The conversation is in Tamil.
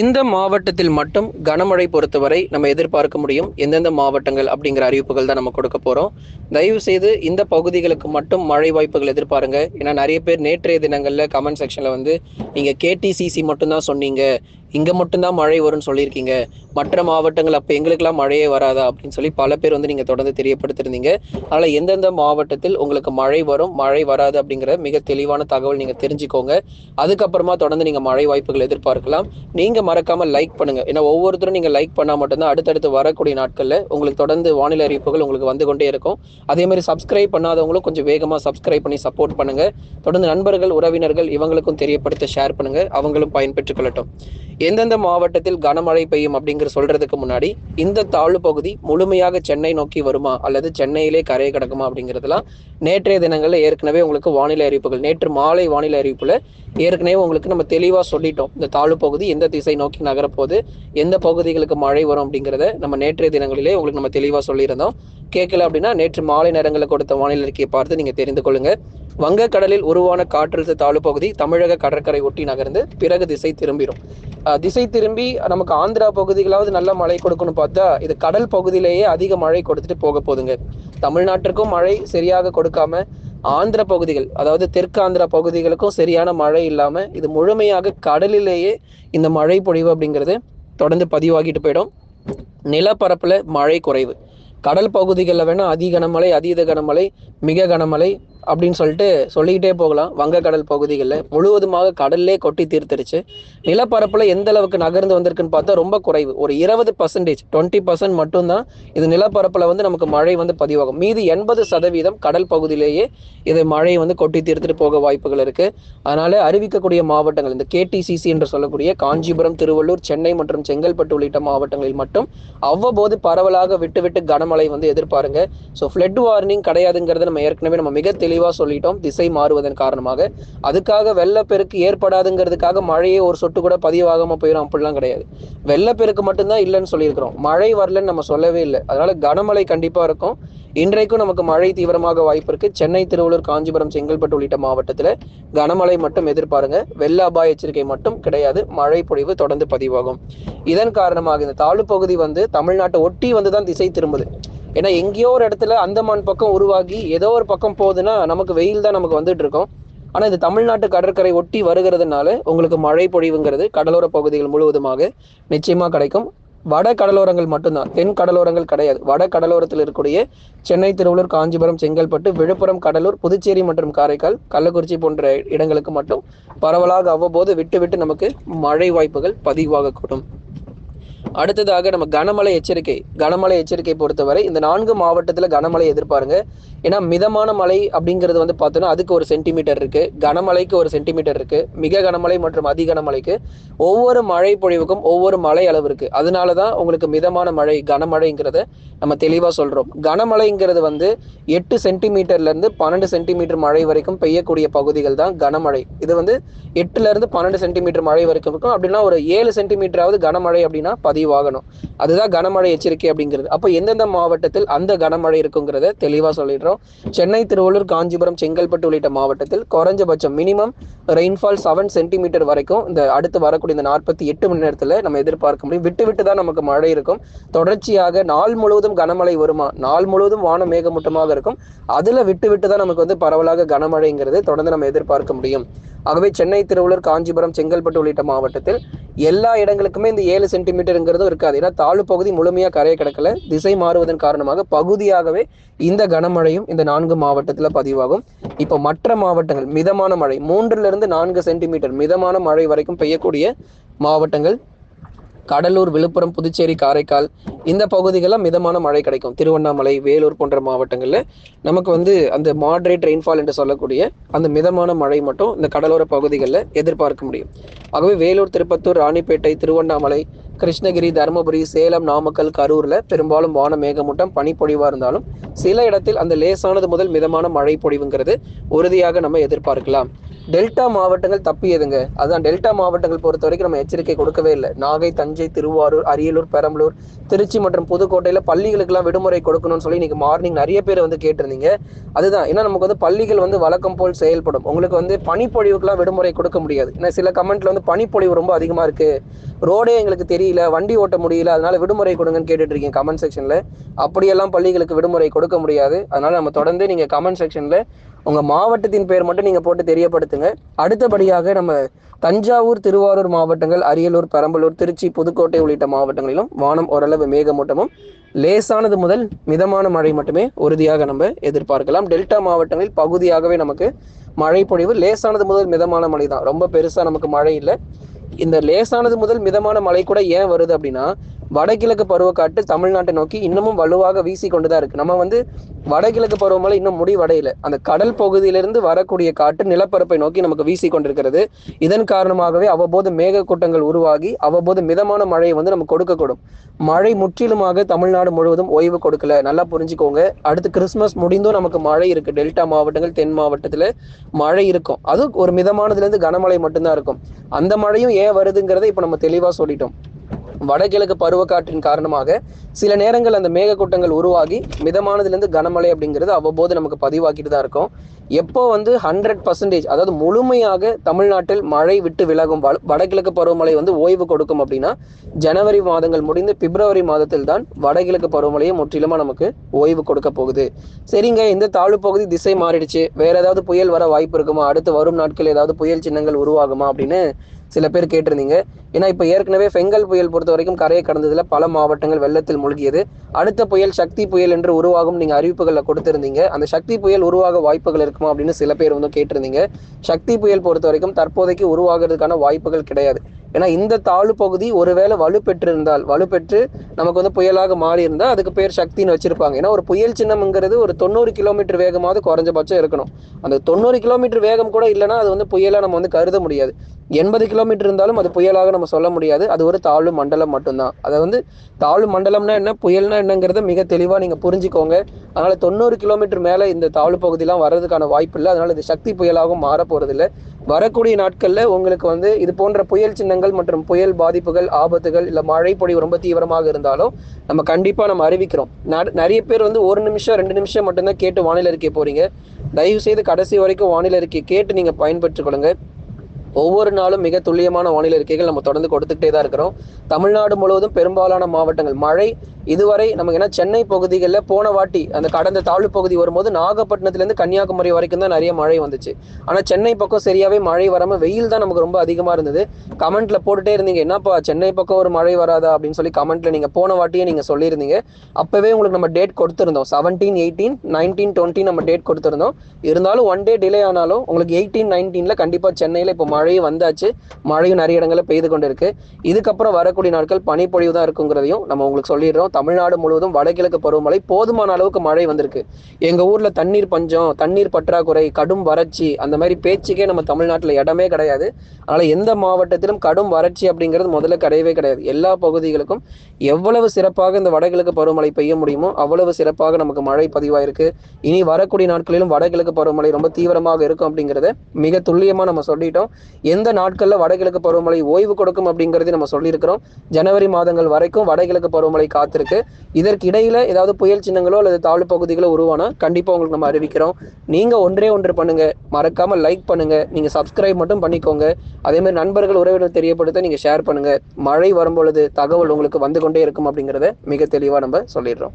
இந்த மாவட்டத்தில் மட்டும் கனமழை பொறுத்தவரை நம்ம எதிர்பார்க்க முடியும். எந்தெந்த மாவட்டங்கள் அப்படிங்கிற அறிவிப்புகள் தான் நம்ம கொடுக்க போறோம். தயவு செய்து இந்த பகுதிகளுக்கு மட்டும் மழை வாய்ப்புகள் எதிர்பாருங்க. ஏன்னா நிறைய பேர் நேற்றைய தினங்கள்ல கமெண்ட் செக்ஷன்ல வந்து நீங்க கேடிசிசி மட்டும்தான் சொன்னீங்க. இங்கே மட்டும்தான் மழை வரும்னு சொல்லியிருக்கீங்க. மற்ற மாவட்டங்கள் அப்போ எங்களுக்கெல்லாம் மழையே வராதா அப்படின்னு சொல்லி பல பேர் வந்து நீங்கள் தொடர்ந்து தெரியப்படுத்திருந்தீங்க. அதனால் எந்தெந்த மாவட்டத்தில் உங்களுக்கு மழை வரும் மழை வராது அப்படிங்கிற மிக தெளிவான தகவல் நீங்கள் தெரிஞ்சுக்கோங்க. அதுக்கப்புறமா தொடர்ந்து நீங்கள் மழை வாய்ப்புகள் எதிர்பார்க்கலாம். நீங்கள் மறக்காமல் லைக் பண்ணுங்க. ஏன்னா ஒவ்வொருத்தரும் நீங்கள் லைக் பண்ணால் மட்டும்தான் அடுத்தடுத்து வரக்கூடிய நாட்களில் உங்களுக்கு தொடர்ந்து வானிலை அறிவிப்புகள் உங்களுக்கு வந்து கொண்டே இருக்கும். அதே மாதிரி சப்ஸ்கிரைப் பண்ணாதவங்களும் கொஞ்சம் வேகமாக சப்ஸ்கிரைப் பண்ணி சப்போர்ட் பண்ணுங்கள் தொடர்ந்து நண்பர்கள் உறவினர்கள் இவங்களுக்கும் தெரியப்படுத்த ஷேர் பண்ணுங்கள் அவங்களும் பயன்பெற்றுக் கொள்ளட்டும். எந்தெந்த மாவட்டத்தில் கனமழை பெய்யும் அப்படிங்கிற சொல்றதுக்கு முன்னாடி இந்த தாழ்வு பகுதி முழுமையாக சென்னை நோக்கி வருமா? அல்லது சென்னையிலே கரையை கிடக்குமா அப்படிங்கிறதுலாம் நேற்றைய தினங்களில் ஏற்கனவே உங்களுக்கு வானிலை அறிவிப்புகள் நேற்று மாலை வானிலை அறிவிப்புல ஏற்கனவே உங்களுக்கு நம்ம தெளிவாக சொல்லிட்டோம். இந்த தாழ்வு பகுதி எந்த திசை நோக்கி நகரப்போகுது எந்த பகுதிகளுக்கு மழை வரும் அப்படிங்கிறத நம்ம நேற்றைய தினங்களிலே உங்களுக்கு நம்ம தெளிவாக சொல்லியிருந்தோம். கேட்கல அப்படின்னா நேற்று மாலை நேரங்களில் கொடுத்த வானிலை அறிக்கையை பார்த்து நீங்க தெரிந்து கொள்ளுங்க. வங்கக்கடலில் உருவான காற்றழுத்த தாழ்வு பகுதி தமிழக கடற்கரை ஒட்டி நகர்ந்து பிறகு திசை திரும்பிடும். திசை திரும்பி நமக்கு ஆந்திரா பகுதிகளாவது நல்ல மழை கொடுக்கணும் பார்த்தா இது கடல் பகுதியிலேயே அதிக மழை கொடுத்துட்டு போக போகுதுங்க. தமிழ்நாட்டிற்கும் மழை சரியாக கொடுக்காம ஆந்திர பகுதிகள் அதாவது தெற்கு ஆந்திரா பகுதிகளுக்கும் சரியான மழை இல்லாம இது முழுமையாக கடலிலேயே இந்த மழை பொழிவு அப்படிங்கிறது தொடர்ந்து பதிவாகிட்டு போயிடும். நிலப்பரப்புல மழை குறைவு. கடல் பகுதிகளில் வேணா அதி கனமழை அதீத கனமழை மிக கனமழை அப்படின்னு சொல்லிட்டு சொல்லிக்கிட்டே போகலாம். வங்கக்கடல் பகுதிகளில் முழுவதுமாக கடல்லே கொட்டி தீர்த்துருச்சு. நிலப்பரப்பில் எந்த அளவுக்கு நகர்ந்து வந்திருக்குன்னு பார்த்தா ரொம்ப குறைவு. ஒரு இருபது பர்சன்டேஜ் டுவெண்ட்டி பர்சன்ட் மட்டும்தான் இது நிலப்பரப்பில் வந்து நமக்கு மழை வந்து பதிவாகும். மீது எண்பது சதவீதம் கடல் பகுதியிலேயே இது மழை வந்து கொட்டி தீர்த்துட்டு போக வாய்ப்புகள் இருக்கு. அதனால அறிவிக்கக்கூடிய மாவட்டங்கள் இந்த கேடிசிசி என்று சொல்லக்கூடிய காஞ்சிபுரம் திருவள்ளூர் சென்னை மற்றும் செங்கல்பட்டு உள்ளிட்ட மாவட்டங்களில் மட்டும் அவ்வப்போது பரவலாக விட்டு விட்டு கனமழை வந்து எதிர்பாருங்க. ஸோ ஃப்ளட் வார்னிங் கிடையாதுங்கிறத நம்ம ஏற்கனவே நம்ம மிக தெளிவாக சொல்லிட்டோம். திசை மாறுவதன் காரணமாக. அதுக்காக வெள்ளப்பெருக்கு ஏற்படாதுங்கிறதுக்காக மழையே ஒரு சொட்டு கூட பதிவாகாம போயிடும் அப்படிலாம் கிடையாது. வெள்ளப்பெருக்கு மட்டும்தான் இல்லைன்னு சொல்லியிருக்கிறோம். மழை வரலன்னு நம்ம சொல்லவே இல்லை. அதனால கனமழை கண்டிப்பா இருக்கும். இன்றைக்கும் நமக்கு மழை தீவிரமாக வாய்ப்பு இருக்கு. சென்னை திருவள்ளூர் காஞ்சிபுரம் செங்கல்பட்டு உள்ளிட்ட மாவட்டத்துல கனமழை மட்டும் எதிர்பாருங்க. வெள்ள அபாய எச்சரிக்கை மட்டும் கிடையாது. மழை பொழிவு தொடர்ந்து பதிவாகும். இதன் காரணமாக இந்த தாழ்வு பகுதி வந்து தமிழ்நாட்டை ஒட்டி வந்து தான் திசை திரும்புது. ஏன்னா எங்கேயோ ஒரு இடத்துல அந்தமான் பக்கம் உருவாகி ஏதோ ஒரு பக்கம் போகுதுன்னா நமக்கு வெயில் தான் நமக்கு வந்துட்டு இருக்கோம். ஆனா இது தமிழ்நாட்டு கடற்கரை ஒட்டி வருகிறதுனால உங்களுக்கு மழை பொழிவுங்கிறது கடலோர பகுதிகள் முழுவதுமாக நிச்சயமா கிடைக்கும். வட கடலோரங்கள் மட்டும்தான். தென் கடலோரங்கள் கிடையாது. வட கடலோரத்தில் இருக்கக்கூடிய சென்னை திருவள்ளூர் காஞ்சிபுரம் செங்கல்பட்டு விழுப்புரம் கடலூர் புதுச்சேரி மற்றும் காரைக்கால் கள்ளக்குறிச்சி போன்ற இடங்களுக்கு மட்டும் பரவலாக அவ்வப்போது விட்டு விட்டு நமக்கு மழை வாய்ப்புகள் பதிவாகக்கூடும். அடுத்ததாக நம்ம கனமழை எச்சரிக்கை கனமழை எச்சரிக்கை பொறுத்தவரை இந்த நான்கு மாவட்டத்தில் கனமழை எதிர்பாருங்க. ஏன்னா மிதமான மழை அப்படிங்கிறது வந்து பார்த்தோன்னா அதுக்கு ஒரு சென்டிமீட்டர் இருக்கு. கனமழைக்கு ஒரு சென்டிமீட்டர் இருக்கு. மிக கனமழை மற்றும் அதி கனமழைக்கு ஒவ்வொரு மழை பொழிவுக்கும் ஒவ்வொரு மழை அளவு இருக்கு. அதனாலதான் உங்களுக்கு மிதமான மழை கனமழைங்கிறத நம்ம தெளிவாக சொல்றோம். கனமழைங்கிறது வந்து எட்டு சென்டிமீட்டர்ல இருந்து பன்னெண்டு சென்டிமீட்டர் மழை வரைக்கும் பெய்யக்கூடிய பகுதிகள் தான் கனமழை. இது வந்து எட்டுல இருந்து பன்னெண்டு சென்டிமீட்டர் மழை வரைக்கும் இருக்கும். அப்படின்னா ஒரு ஏழு சென்டிமீட்டராவது கனமழை அப்படின்னா பதிவாகணும். அதுதான் கனமழை எச்சரிக்கை அப்படிங்கிறது. அப்போ எந்தெந்த மாவட்டத்தில் அந்த கனமழை இருக்குங்கிறத தெளிவாக சொல்லிடுறோம். சென்னை திருவள்ளூர் காஞ்சிபுரம் செங்கல்பட்டு உள்ளிட்ட மாவட்டத்தில் குறைஞ்சபட்சம் மினிமம் ரெயின்ஃபால் செவன் சென்டிமீட்டர் வரைக்கும் இந்த அடுத்து வரக்கூடிய இந்த நாற்பத்தி எட்டு மணி நேரத்தில் நம்ம எதிர்பார்க்க முடியும். விட்டு விட்டு தான் நமக்கு மழை இருக்கும். தொடர்ச்சியாக நாள் முழுவதும் கனமழை வருமா? நாள் முழுவதும் வானம் மேகமூட்டமாக இருக்கும். அதுல விட்டு விட்டு தான் நமக்கு வந்து பரவலாக கனமழைங்கிறது தொடர்ந்து நம்ம எதிர்பார்க்க முடியும். ஆகவே சென்னை திருவள்ளூர் காஞ்சிபுரம் செங்கல்பட்டு உள்ளிட்ட மாவட்டத்தில் எல்லா இடங்களுக்குமே இந்த ஏழு சென்டிமீட்டருங்கிறதும் இருக்காது. ஏன்னா தாழ்வு பகுதி முழுமையாக கரையை கிடக்கல. திசை மாறுவதன் காரணமாக பகுதியாகவே இந்த கனமழையும் இந்த நான்கு மாவட்டத்தில் பதிவாகும். இப்போ மற்ற மாவட்டங்கள் மிதமான மழை மூன்றுல இருந்து நான்கு சென்டிமீட்டர் மிதமான மழை வரைக்கும் பெய்யக்கூடிய மாவட்டங்கள் கடலூர் விழுப்புரம் புதுச்சேரி காரைக்கால் இந்த பகுதிகளில் மிதமான மழை கிடைக்கும். திருவண்ணாமலை வேலூர் போன்ற மாவட்டங்களில் நமக்கு வந்து அந்த மாட்ரேட் ரெயின்ஃபால் என்று சொல்லக்கூடிய அந்த மிதமான மழை மட்டும் இந்த கடலோர பகுதிகளில் எதிர்பார்க்க முடியும். ஆகவே வேலூர் திருப்பத்தூர் ராணிப்பேட்டை திருவண்ணாமலை கிருஷ்ணகிரி தருமபுரி சேலம் நாமக்கல் கரூர்ல பெரும்பாலும் வான மேகமூட்டம் பனிப்பொழிவாக இருந்தாலும் சில இடத்தில் அந்த லேசானது முதல் மிதமான மழை பொழிவுங்கிறது உறுதியாக நம்ம எதிர்பார்க்கலாம். டெல்டா மாவட்டங்கள் தப்பியதுங்க அதுதான் டெல்டா மாவட்டங்கள் பொறுத்த வரைக்கும் நம்ம எச்சரிக்கை கொடுக்கவே இல்லை. நாகை தஞ்சை திருவாரூர் அரியலூர் பெரம்பலூர் திருச்சி மற்றும் புதுக்கோட்டையில பள்ளிகளுக்கெல்லாம் விடுமுறை கொடுக்கணும்னு சொல்லி இன்னைக்கு மார்னிங் நிறைய பேர் வந்து கேட்டிருந்தீங்க. அதுதான். ஏன்னா நமக்கு வந்து பள்ளிகள் வந்து வழக்கம் போல் செயல்படும். உங்களுக்கு வந்து பனிப்பொழிவுக்கெல்லாம் விடுமுறை கொடுக்க முடியாது. ஏன்னா சில கமெண்ட்ல வந்து பனிப்பொழிவு ரொம்ப அதிகமா இருக்கு. ரோடே எங்களுக்கு தெரியல. வண்டி ஓட்ட முடியல. அதனால விடுமுறை கொடுங்கன்னு கேட்டுட்டு இருக்கீங்க கமெண்ட் செக்ஷன்ல அப்படியெல்லாம் பள்ளிகளுக்கு விடுமுறை கொடுக்க முடியாது. அதனால நம்ம தொடர்ந்து நீங்க கமெண்ட் செக்ஷன்ல உங்கள் மாவட்டத்தின் பெயர் மட்டும் நீங்கள் போட்டு தெரியப்படுத்துங்க. அடுத்தபடியாக நம்ம தஞ்சாவூர் திருவாரூர் மாவட்டங்கள் அரியலூர் பெரம்பலூர் திருச்சி புதுக்கோட்டை உள்ளிட்ட மாவட்டங்களிலும் வானம் ஓரளவு மேகமூட்டமும் லேசானது முதல் மிதமான மழை மட்டுமே உறுதியாக நம்ம எதிர்பார்க்கலாம். டெல்டா மாவட்டங்களில் பகுதியாகவே நமக்கு மழை பொழிவு லேசானது முதல் மிதமான மழை தான் ரொம்ப பெருசாக நமக்கு மழை இல்லை. இந்த லேசானது முதல் மிதமான மழை கூட ஏன் வருது அப்படின்னா வடகிழக்கு பருவக்காற்று தமிழ்நாட்டை நோக்கி இன்னமும் வலுவாக வீசி கொண்டுதான் இருக்கு. நம்ம வந்து வடகிழக்கு பருவமழை இன்னும் முடிவடையில அந்த கடல் பகுதியிலிருந்து வரக்கூடிய காற்று நிலப்பரப்பை நோக்கி நமக்கு வீசி கொண்டிருக்கிறது இதன் காரணமாகவே அவ்வப்போது மேகக்கூட்டங்கள் உருவாகி அவ்வப்போது மிதமான மழையை வந்து நமக்கு கொடுக்கக்கூடும். மழை முற்றிலுமாக தமிழ்நாடு முழுவதும் ஓய்வு கொடுக்கல. நல்லா புரிஞ்சுக்கோங்க. அடுத்து கிறிஸ்மஸ் முடிந்தும் நமக்கு மழை இருக்கு. டெல்டா மாவட்டங்கள் தென் மாவட்டத்துல மழை இருக்கும். அது ஒரு மிதமானதுல இருந்து கனமழை மட்டும்தான் இருக்கும். அந்த மழையும் ஏன் வருதுங்கிறத இப்ப நம்ம தெளிவா சொல்லிட்டோம். வடகிழக்கு பருவக்காற்றின் காரணமாக சில நேரங்கள் அந்த மேகக்கூட்டங்கள் உருவாகி மிதமானதுலேருந்து கனமழை அப்படிங்கிறது அவ்வப்போது நமக்கு பதிவாக்கிட்டு தான் இருக்கும். எப்போ வந்து ஹண்ட்ரட் பர்சன்டேஜ் அதாவது முழுமையாக தமிழ்நாட்டில் மழை விட்டு விலகும் வடகிழக்கு பருவமழை வந்து ஓய்வு கொடுக்கும் அப்படின்னா ஜனவரி மாதங்கள் முடிந்து பிப்ரவரி மாதத்தில் தான் வடகிழக்கு பருவமழையை முற்றிலுமா நமக்கு ஓய்வு கொடுக்க போகுது. சரிங்க இந்த தாழ்வு பகுதி திசை மாறிடுச்சு. வேற ஏதாவது புயல் வர வாய்ப்பு இருக்குமா? அடுத்து வரும் நாட்கள் ஏதாவது புயல் சின்னங்கள் உருவாகுமா அப்படின்னு சில பேர் கேட்டிருந்தீங்க. ஏன்னா இப்போ ஏற்கனவே ஃபெங்கல் புயல் பொறுத்த வரைக்கும் கரையை கடந்ததில் பல மாவட்டங்கள் வெள்ளத்தில் மூழ்கியது. அடுத்த புயல் சக்தி புயல் என்று உருவாகும் நீங்கள் அறிவிப்புகளில் கொடுத்திருந்தீங்க. அந்த சக்தி புயல் உருவாக வாய்ப்புகள் இருக்குமா அப்படின்னு சில பேர் வந்து கேட்டிருந்தீங்க. சக்தி புயல் பொறுத்த வரைக்கும் தற்போதைக்கு உருவாகிறதுக்கான வாய்ப்புகள் கிடையாது. ஏன்னா இந்த தாழ்வு பகுதி ஒருவேளை வலுப்பெற்றிருந்தால் வலுப்பெற்று நமக்கு வந்து புயலாக மாறி இருந்தால் அதுக்கு பேர் சக்தின்னு வச்சிருப்பாங்க. ஏன்னா ஒரு புயல் சின்னம்ங்கிறது ஒரு தொண்ணூறு கிலோமீட்டர் வேகமாவது குறைஞ்சபட்சம் இருக்கணும். அந்த தொண்ணூறு கிலோமீட்டர் வேகம் கூட இல்லைன்னா அது வந்து புயலாக நம்ம வந்து கருத முடியாது. எண்பது கிலோமீட்டர் இருந்தாலும் அது புயலாக நம்ம சொல்ல முடியாது. அது ஒரு தாழ்வு மண்டலம் மட்டும்தான். அதை வந்து தாழ்வு மண்டலம்னா என்ன புயல்னா என்னங்கிறத மிக தெளிவாக நீங்கள் புரிஞ்சுக்கோங்க. அதனால் தொண்ணூறு கிலோமீட்டர் மேலே இந்த தாழ்வு பகுதியெலாம் வர்றதுக்கான வாய்ப்பு இல்லை. அதனால் இது சக்தி புயலாகவும் மாற இல்லை வரக்கூடிய நாட்களில் உங்களுக்கு வந்து இது போன்ற புயல் சின்னங்கள் மற்றும் புயல் பாதிப்புகள் ஆபத்துகள் இல்லை மழை பொழிவு ரொம்ப தீவிரமாக இருந்தாலும் நம்ம கண்டிப்பாக நம்ம அறிவிக்கிறோம். நிறைய பேர் வந்து ஒரு நிமிஷம் ரெண்டு நிமிஷம் மட்டும்தான் கேட்டு வானிலை அறிக்கை போறீங்க. தயவு செய்து கடைசி வரைக்கும் வானிலை அறிக்கை கேட்டு நீங்கள் பயன்பெற்றுக் கொள்ளுங்க ஒவ்வொரு நாளும் மிக துல்லியமான வானிலை அறிக்கைகள் நம்ம தொடர்ந்து கொடுத்துக்கிட்டே தான் இருக்கிறோம். தமிழ்நாடு முழுவதும் பெரும்பாலான மாவட்டங்கள் மழை இதுவரை நமக்கு ஏன்னா சென்னை பகுதிகளில் போன வாட்டி அந்த கடந்த தாழ்வு பகுதி வரும்போது நாகப்பட்டினத்துலேருந்து கன்னியாகுமரி வரைக்கும் தான் நிறைய மழை வந்துச்சு. ஆனால் சென்னை பக்கம் சரியாகவே மழை வராமல் வெயில் தான் நமக்கு ரொம்ப அதிகமாக இருந்தது. கமெண்ட்ல போட்டுட்டே இருந்தீங்க என்னப்பா சென்னை பக்கம் ஒரு மழை வராதா? அப்படின்னு சொல்லி கமெண்ட்ல நீங்கள் போன வாட்டியே நீங்கள் சொல்லியிருந்தீங்க. அப்போவே உங்களுக்கு நம்ம டேட் கொடுத்துருந்தோம். செவன்டீன் எயிட்டீன் நைன்டீன் டுவெண்ட்டி நம்ம டேட் கொடுத்துருந்தோம். இருந்தாலும் ஒன் டே டிலே ஆனாலும் உங்களுக்கு எயிட்டீன் நைன்டீனில் கண்டிப்பாக சென்னையில் இப்போ மழையும் வந்தாச்சு. மழையும் நிறைய இடங்களில் பெய்து கொண்டு இருக்கு இதுக்கப்புறம் வரக்கூடிய நாட்கள் பனிப்பொழிவு தான் இருக்குங்கிறதையும் நம்ம உங்களுக்கு சொல்லிடுறோம். தமிழ்நாடு முழுவதும் வடகிழக்கு பருவமழை போதுமான அளவுக்கு மழை வந்திருக்கு. எங்க ஊர்ல தண்ணீர் பஞ்சம் தண்ணீர் பற்றாக்குறை கடும் வறட்சி அந்த மாதிரி பேச்சுக்கே நம்ம தமிழ்நாட்டில் இடமே கிடையாது. அதனால எந்த மாவட்டத்திலும் கடும் வறட்சி அப்படிங்கிறது முதல்ல கிடையவே கிடையாது. எல்லா பகுதிகளுக்கும் எவ்வளவு சிறப்பாக இந்த வடகிழக்கு பருவமழை பெய்ய முடியுமோ அவ்வளவு சிறப்பாக நமக்கு மழை பதிவாயிருக்கு. இனி வரக்கூடிய நாட்களிலும் வடகிழக்கு பருவமழை ரொம்ப தீவிரமாக இருக்கும் அப்படிங்கிறத மிக துல்லியமா நம்ம சொல்லிட்டோம். எந்த நாட்கள்ல வடகிழக்கு பருவமழை ஓய்வு கொடுக்கும் அப்படிங்கறதை நம்ம சொல்லியிருக்கிறோம். ஜனவரி மாதங்கள் வரைக்கும் வடகிழக்கு பருவமழை இருக்கு. இதற்கு இடையில ஏதாவது புயல் சின்னங்களோ அல்லது தாழ்வு பகுதிகளோ உருவானா கண்டிப்பா உங்களுக்கு நம்ம அறிவிக்கிறோம். நீங்க ஒன்றே ஒன்று பண்ணுங்க. மறக்காம லைக் பண்ணுங்க. நீங்க சப்ஸ்கிரைப் மட்டும் பண்ணிக்கோங்க. அதே மாதிரி நண்பர்கள் உறவினர் தெரியப்படுத்த நீங்க ஷேர் பண்ணுங்க. மழை வரும்பொழுது தகவல் உங்களுக்கு வந்து கொண்டே இருக்கும் அப்படிங்கிறத மிக தெளிவா நம்ம சொல்லிடுறோம்.